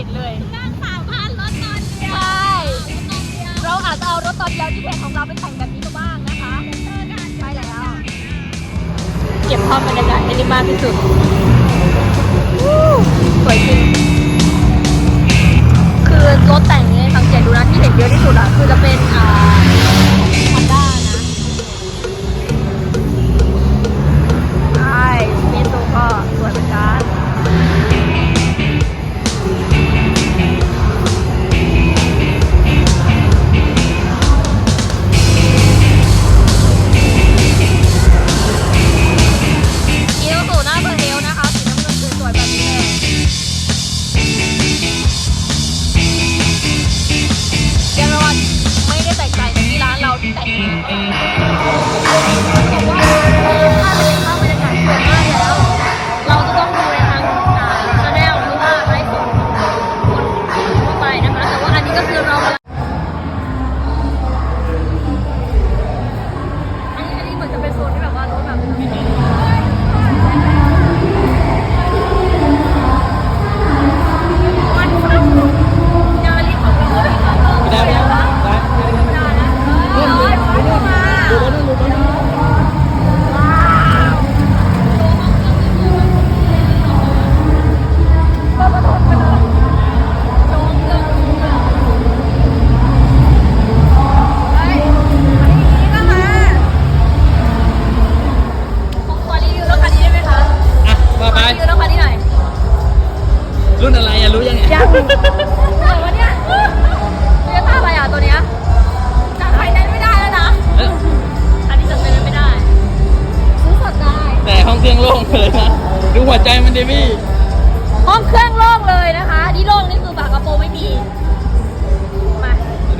ผิดเลยนั่งสามารถรถตอนเดียวใช่เราอาจจะเอารถตอนเดียวที่เพจของเราไปแข่งแบบนี้ก็บ้างนะคะไปแล้ว เก็บภาพบรรยากาศให้ได้มากที่สุด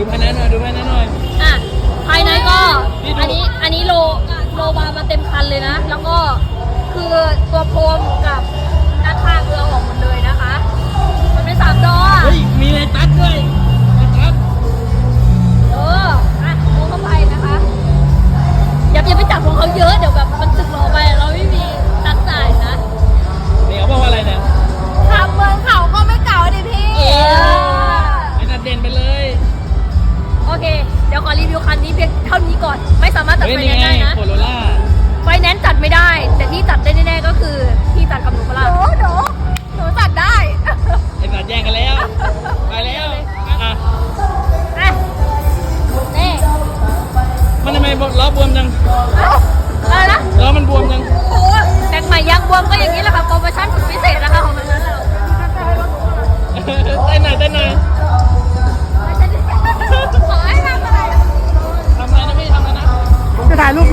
ดูภายในหน่อยดูภายในหน่อย อะภายในก็นี่ดู อันนี้อันนี้โลโลบาร์มาเต็มคันเลยนะ แล้วก็คือตัวโพรมกับด้านข้างเรือออกหมดเลยนะคะ มันเป็นสามดออะเฮ้ยมีอะไรตัดด้วย จัดเฮ้ยไฟนี่แนนซ์ไงได้นะโคโรล่าไฟแนนซ์จัดไม่ได้ แต่ที่จัดได้แน่ๆก็คือที่จัดกับหนูปะล่ะหนูหนูหนูจัดได้ไอ้ตัดแย่งกันแล้ว ไปแล้วอะอะนี่มันทำไมล้อบวมจังอะไรนะล้อมันบวมจังโอ้แบกใหม่ยางบวมก็อย่างนี้แหละค่ะโปรโมชั่นสุดพิเศษนะคะของทางร้านเราเต้นหน่อยเต้นหน่อย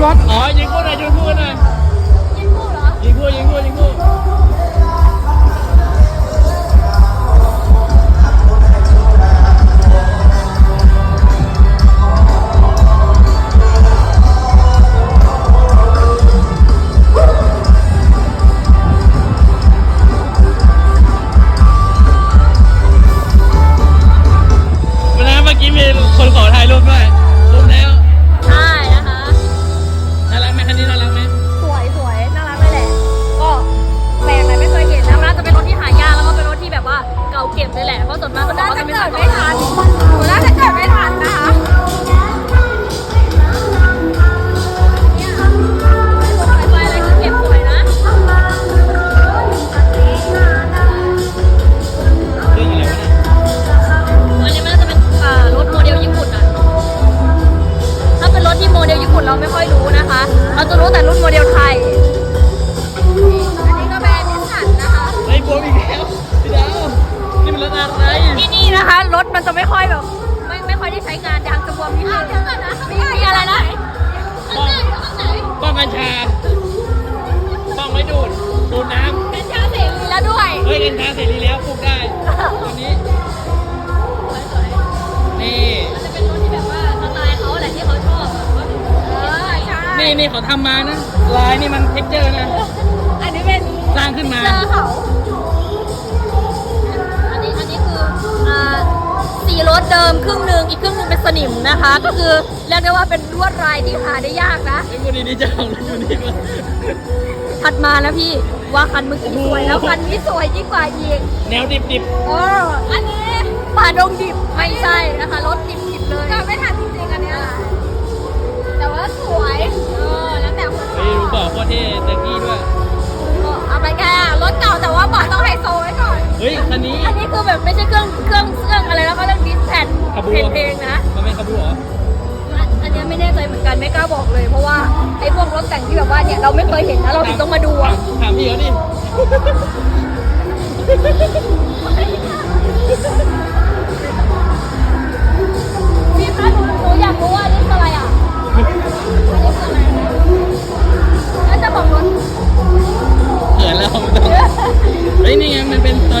รูปรถ อ๋อ ยิงคู่หน่อยยิงคู่หน่อยยิงคู่เหรอ ยิงคู่ยิงคู่ยิงคู่ เราจะรู้แต่รุ่นโมเดลไทย อันนี้ก็แบรนด์นิสสันนะคะ ไอ้บวมอีกแล้วพี่ดาวนี่มันรถอะไรที่นี่นะคะรถมันจะไม่ค่อยแบบ ไม่ไม่ค่อยได้ใช้งานยางจะบวมนิดนึงมีมีอะไรนะป้องป้องกัญชาป้องไว้ดูดดูดน้เป็นชาเสรีแล้วด้วยำเฮ้ยกัญชาเสรี นี่นี่เขาทำมานะ ลายนี่มันเท็กเจอร์นะ อันนี้เป็นสร้างขึ้นมา เจอเขา อันนี้อันนี้คืออ่าสีรถเดิมครึ่งหนึ่งอีกครึ่งหนึ่งเป็นสนิมนะคะ ก็คือเรียกได้ว่าเป็นลวดลายที่หาได้ยากนะ ไอ้พวกนี้ดีจังเลยอยู่นี่มาถัดมาแล้วพี่ว่าคันเมื่อกี้สวยแล้วคันนี้สวยยิ่งกว่าอีก แนวดิบดิบโอ้อันนี้ป่าดงดิบไม่ใช่นะคะรถดิบดิบเลยไม่ทันจริงๆว่าสวยเออแล้วแต่คนเฮ้ยรู้บอกว่าเท่ตะกี้ด้วย เอาไปแค่รถเก่าแต่ว่าเบาะต้องไฮโซไว้ก่อน เฮ้ย คันนี้อันนี้คือแบบไม่ใช่เครื่องเครื่องเครื่องอะไรแล้วก็เรื่องดิสแพดขบเพวลนงเพลงนะ มันเป็นขบวนเหรออันอันเนี้ยไม่แน่ใจเหมือนกันไม่กล้าบอกเลย เพราะว่าไอ้พวกรถแต่งที่แบบว่าเนี่ยเราไม่เคยเห็นนะเราถึงต้องมาดูอะ ถามพี่เขาดิ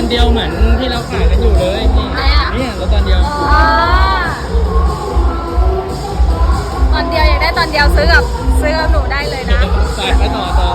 เป็นตอนเดียวเหมือนที่เราขายกันอยู่เลยนี่ไหนอะเนี่ยเราตอนเดียวอ่าตอนเดียวอยากได้ตอนเดียวซื้อกับซื้อกับหนูได้เลยนะไปไปต่อต่อ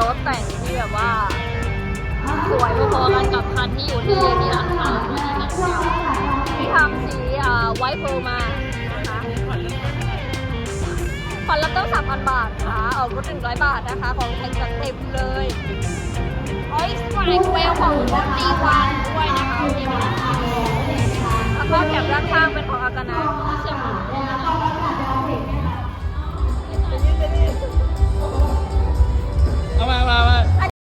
รถแต่งที่แบบว่า สวยพอๆกันกับคันที่อยู่ที่นี่แหละค่ะที่ทำสีไวท์โพมานะคะผ่อนเรับต้องสามบาทค่ะออกรถ100บาทนะคะ ของแพงจัดเต็มเลยโอ้ยสวยเวลของรถดีวันด้วยนะคะแล้วก็แถบด้านข้างเป็นของอากานาเชียงใหม่ มามามา